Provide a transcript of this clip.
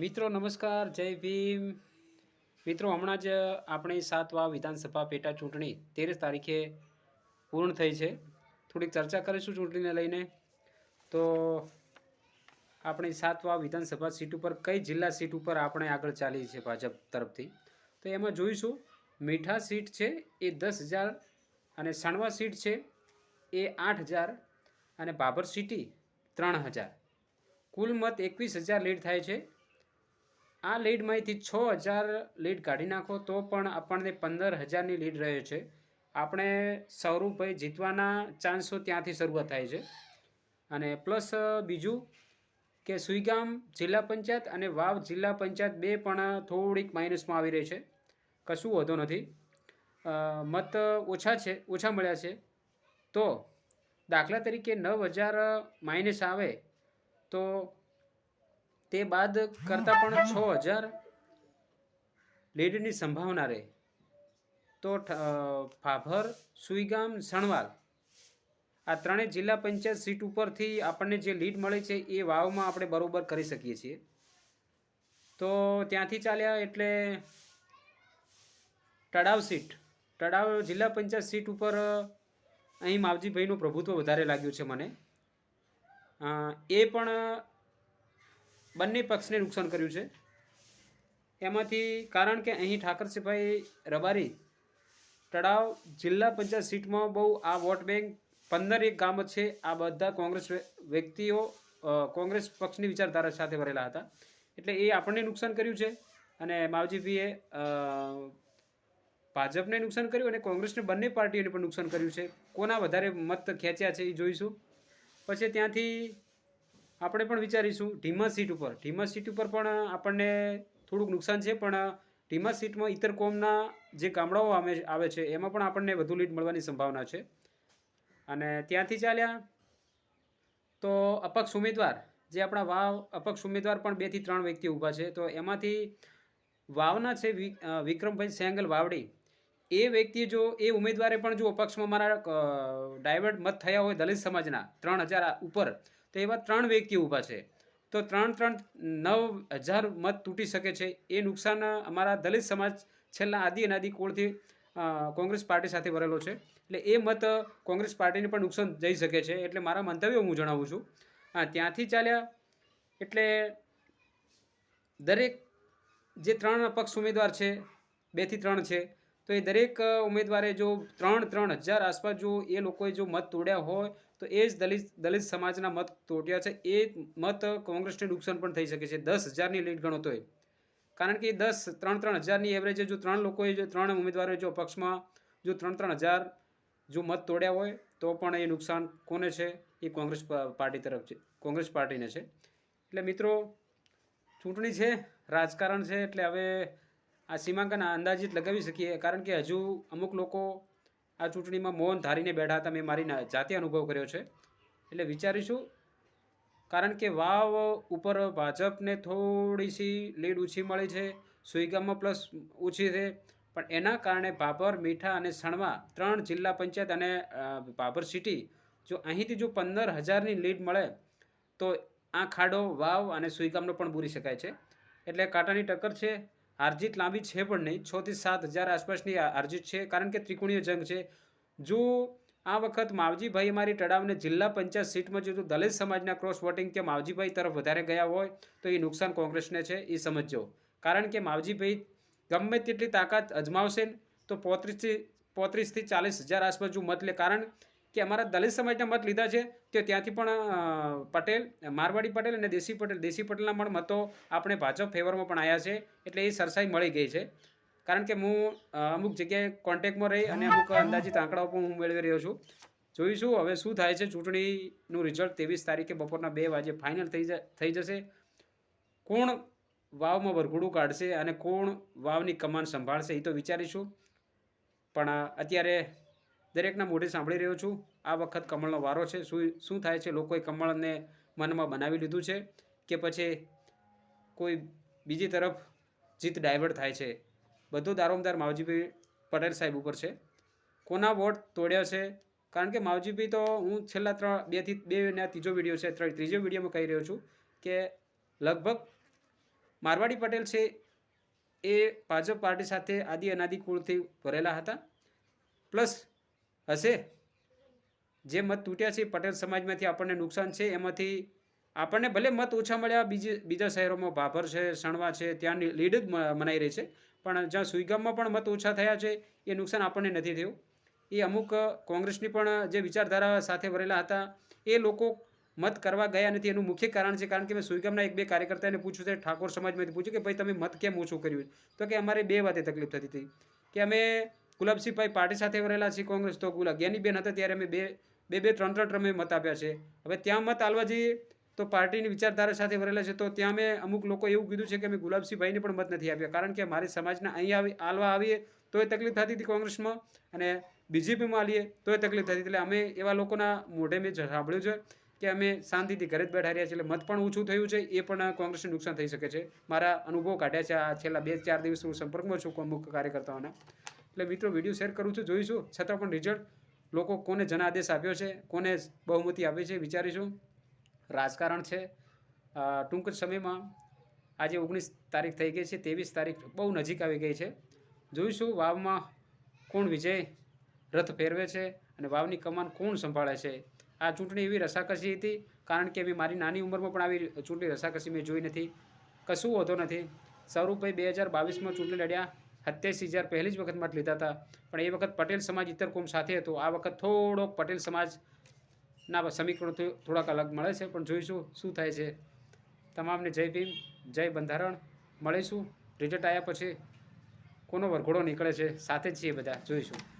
મિત્રો, નમસ્કાર, જય ભીમ. મિત્રો, હમણાં જ આપણી સાતવા વિધાનસભા પેટા ચૂંટણી તેર તારીખે પૂર્ણ થઈ છે. થોડીક ચર્ચા કરીશું ચૂંટણીને લઈને. તો આપણી સાતવા વિધાનસભા સીટ ઉપર, કઈ જિલ્લા સીટ ઉપર આપણે આગળ ચાલી છે ભાજપ તરફથી? તો એમાં જોઈશું, મીઠા સીટ છે એ દસ હજાર અને સણવા સીટ છે એ આઠ હજાર અને બાબર સિટી ત્રણ હજાર. કુલ મત એકવીસ હજાર લીડ થાય છે. આ લીડમાંથી છ હજાર લીડ કાઢી નાખો તો પણ આપણને પંદર હજારની લીડ રહે છે. આપણે સૌરભભાઈ જીતવાના ચાન્સો ત્યાંથી શરૂઆત થાય છે. અને પ્લસ બીજું કે સુઈગામ જિલ્લા પંચાયત અને વાવ જિલ્લા પંચાયત બે પણ થોડીક માઇનસમાં આવી રહી છે. કશું વધો નથી. મત ઓછા છે, ઓછા મળ્યા છે. તો દાખલા તરીકે નવ હજાર માઇનસ આવે તો તે બાદ કરતાં પણ છ હજાર લીડની સંભાવના રહે. તો ફાભર, સુઈગામ, સણવાલ આ ત્રણેય જિલ્લા પંચાયત સીટ ઉપરથી આપણને જે લીડ મળે છે એ વાવમાં આપણે બરોબર કરી શકીએ છીએ. તો ત્યાંથી ચાલ્યા એટલે તળાવ સીટ. તળાવ જિલ્લા પંચાયત સીટ ઉપર અહીં માવજીભાઈનું પ્રભુત્વ વધારે લાગ્યું છે મને. એ પણ બંને પક્ષને નુકસાન કર્યું છે. એમાંથી કારણ કે અહીં ઠાકરસિંહભાઈ રબારી તળાવ જિલ્લા પંચાયત સીટમાં બહુ આ વોટ બેંક પંદર એક ગામ છે. આ બધા કોંગ્રેસ વ્યક્તિઓ કોંગ્રેસ પક્ષની વિચારધારા સાથે ભરેલા હતા. એટલે એ આપણને નુકસાન કર્યું છે અને માવજીભાઈએ ભાજપને નુકસાન કર્યું અને કોંગ્રેસને બંને પાર્ટીઓને પણ નુકસાન કર્યું છે. કોના વધારે મત ખેંચ્યા છે એ જોઈશું. પછી ત્યાંથી આપણે પણ વિચારીશું ઢીમા સીટ ઉપર. ઢીમા સીટ ઉપર પણ આપણને થોડુંક નુકસાન છે, પણ ઢીમા સીટમાં ઇતર કોમના જે ગામડાઓ આવે છે, એમાં પણ આપણને વધુ લીડ મળવાની સંભાવના છે. અને ત્યાંથી ચાલ્યા તો અપક્ષ ઉમેદવાર, જે આપણા વાવ, અપક્ષ ઉમેદવાર પણ બેથી ત્રણ વ્યક્તિ ઊભા છે, તો એમાંથી વાવના છે વિક્રમભાઈ સેંગલ વાવડી. એ વ્યક્તિ જો, એ ઉમેદવારે પણ જો અપક્ષમાં મારા ડાયવર્ટ મત થયા હોય દલિત સમાજના, ત્રણ હજાર ઉપર તો એવા ત્રણ વ્યક્તિ ઊભા છે. તો ત્રણ ત્રણ નવ હજાર મત તૂટી શકે છે. એ નુકસાન અમારા દલિત સમાજ છેલ્લા આદિ અનાદિ કોળથી કોંગ્રેસ પાર્ટી સાથે ભરેલો છે. એટલે એ મત કોંગ્રેસ પાર્ટીને પણ નુકસાન જઈ શકે છે. એટલે મારા મંતવ્યો હું જણાવું છું. હા, ત્યાંથી ચાલ્યા. એટલે દરેક જે ત્રણ અપક્ષ ઉમેદવાર છે બેથી ત્રણ છે, તો એ દરેક ઉમેદવારે જો ત્રણ ત્રણ હજાર આસપાસ જો એ લોકોએ જો મત તોડ્યા હોય તો એ જ દલિત દલિત સમાજના મત તોડ્યા છે. એ મત કોંગ્રેસને નુકસાન પણ થઈ શકે છે. દસ હજારની લીડ ગણો તોય કારણ કે દસ, ત્રણ ત્રણ હજારની એવરેજે જો ત્રણ લોકોએ, જો ત્રણ ઉમેદવારોએ જો પક્ષમાં જો ત્રણ ત્રણ હજાર જો મત તોડ્યા હોય, તો પણ એ નુકસાન કોને છે? એ કોંગ્રેસ પાર્ટી તરફ છે. કોંગ્રેસ પાર્ટીને છે. એટલે મિત્રો, ચૂંટણી છે, રાજકારણ છે, એટલે હવે આ સીમાંકન અંદાજિત લગાવી શકીએ. કારણ કે હજુ અમુક લોકો આ ચૂંટણીમાં મૌન ધારીને બેઠા હતા, મેં મારી જાતે અનુભવ કર્યો છે. એટલે વિચારીશું, કારણ કે વાવ ઉપર ભાજપને થોડી સી લીડ ઓછી મળી છે, સુઈગામમાં પ્લસ ઓછી છે, પણ એના કારણે ભાભર, મીઠા અને સણવા ત્રણ જિલ્લા પંચાયત અને ભાભર સિટી જો અહીંથી જો પંદર હજારની લીડ મળે, તો આ ખાડો વાવ અને સુઈગામનો પણ પૂરી શકાય છે. એટલે કાંટાની ટક્કર છે હારજીત લાંબી છે પણ નહીં. છ થી સાત હજાર આસપાસની હારજીત છે. કારણ કે ત્રિકોણીય જંગ છે. જો આ વખત માવજીભાઈ અમારી તળાવને જિલ્લા પંચાયત સીટમાં જો દલિત સમાજના ક્રોસ વોટિંગ કે માવજીભાઈ તરફ વધારે ગયા હોય, તો એ નુકસાન કોંગ્રેસને છે. એ સમજજો. કારણ કે માવજીભાઈ ગમે તેટલી તાકાત અજમાવશે તો પોત્રીસથી પોત્રીસથી ચાલીસ હજાર આસપાસ જો મત લે. કારણ કે અમારા દલિત સમાજના મત લીધા છે તે ત્યાંથી પણ પટેલ, મારવાડી પટેલ અને દેશી પટેલ, દેશી પટેલના પણ મતો આપણે ભાજપ ફેવરમાં પણ આવ્યા છે, એટલે એ સરસાઈ મળી ગઈ છે. કારણ કે હું અમુક જગ્યાએ કોન્ટેક્ટમાં રહી અને અમુક અંદાજિત આંકડાઓ પણ હું મેળવી રહ્યો છું. જોઈશું હવે શું થાય છે ચૂંટણીનું રિઝલ્ટ ત્રેવીસ તારીખે બપોરના બે વાગે ફાઇનલ થઈ થઈ જશે. કોણ વાવમાં વરઘોડું કાઢશે અને કોણ વાવની કમાન સંભાળશે એ તો વિચારીશું. પણ અત્યારે દરેકના મોઢે સાંભળી રહ્યો છું. આ વખત કમળનો વારો છે. શું શું થાય છે? લોકોએ કમળને મનમાં બનાવી લીધું છે કે પછી કોઈ બીજી તરફ જીત ડાયવર્ટ થાય છે? બધું દારોમદાર માવજીભાઈ પટેલ સાહેબ ઉપર છે. કોના વોટ તોડ્યા છે? કારણ કે માવજીભાઈ તો હું છેલ્લા ત્રણ બેથી બે ને ત્રીજો વીડિયો છે, ત્રણ ત્રીજો વિડીયોમાં કહી રહ્યો છું કે લગભગ મારવાડી પટેલ છે એ ભાજપ પાર્ટી સાથે આદિ અનાદિ કુળથી ભરેલા હતા. પ્લસ હશે? જે મત તૂટ્યા છે પટેલ સમાજમાંથી આપણને નુકસાન છે, એમાંથી આપણને ભલે મત ઓછા મળ્યા બીજી બીજા શહેરોમાં ભાભર છે સણવા છે, ત્યાંની લીડ જ મનાઈ રહી છે. પણ જ્યાં સુઈગામમાં પણ મત ઓછા થયા છે, એ નુકસાન આપણને નથી થયું. એ અમુક કોંગ્રેસની પણ જે વિચારધારા સાથે ભરેલા હતા, એ લોકો મત કરવા ગયા નથી. એનું મુખ્ય કારણ છે, કારણ કે મેં સુઈગામના એક બે કાર્યકર્તાને પૂછ્યું છે, ઠાકોર સમાજમાંથી પૂછ્યું કે, ભાઈ, તમે મત કેમ ઓછું કર્યું? તો કે, અમારે બે વાતે તકલીફ થતી હતી. કે અમે ગુલાબસિંહભાઈ પાર્ટી સાથે રહેલા છે કોંગ્રેસ તો ગુલા જ્ઞાનીબેન હતા ત્યારે અમે બે બે બે, ત્રણ ત્રણ ટ્રમે મત આપ્યા છે. હવે ત્યાં મત આલવા જઈએ તો પાર્ટીની વિચારધારા સાથે ભરેલા છે તો ત્યાં મેં અમુક લોકો એવું કીધું છે કે અમે ગુલાબસિંહભાઈને પણ મત નથી આપ્યા. કારણ કે મારી સમાજના અહીં આવી, આલવા આવીએ તો એ તકલીફ થતી હતી કોંગ્રેસમાં અને બીજેપીમાં આલીએ એ તકલીફ થતી એટલે અમે એવા લોકોના મોઢે મેં સાંભળ્યું છે કે અમે શાંતિથી ઘરે જ બેઠા રહ્યા છીએ. એટલે મત પણ ઓછું થયું છે, એ પણ કોંગ્રેસને નુકસાન થઈ શકે છે. મારા અનુભવ કાઢ્યા છે. આ છેલ્લા બે, ચાર દિવસ હું સંપર્કમાં છું અમુક કાર્યકર્તાઓના. એટલે મિત્રો, વીડિયો શેર કરું છું, જોઈશું. છતાં પણ રિઝલ્ટ લોકો કોને જનાદેશ આપ્યો છે, કોને બહુમતી આપી છે, વિચારીશું. રાજકારણ છે. ટૂંક જ સમયમાં આજે ઓગણીસ તારીખ થઈ ગઈ છે, ત્રેવીસ તારીખ બહુ નજીક આવી ગઈ છે. જોઈશું વાવમાં કોણ વિજય રથ ફેરવે છે અને વાવની કમાન કોણ સંભાળે છે. આ ચૂંટણી એવી રસાકસી હતી, કારણ કે મેં મારી નાની ઉંમરમાં પણ આવી ચૂંટણી રસાકસી મેં જોઈ નથી. કશું હોતો નથી. સૌરભભાઈ બે હજાર બાવીસમાં ચૂંટણી લડ્યા. સત્યાસી હજાર પહેલી જ વખત માટે લીધા હતા. પણ એ વખત પટેલ સમાજ ઇતર કોમ સાથે હતો. આ વખત થોડોક પટેલ સમાજના સમીકરણો થોડાક અલગ મળે છે, પણ જોઈશું શું થાય છે. તમામને જય ભીમ, જય બંધારણ. મળીશું. રિઝલ્ટ આવ્યા પછી કોનો વરઘોડો નીકળે છે? સાથે જ છીએ બધા. જોઈશું.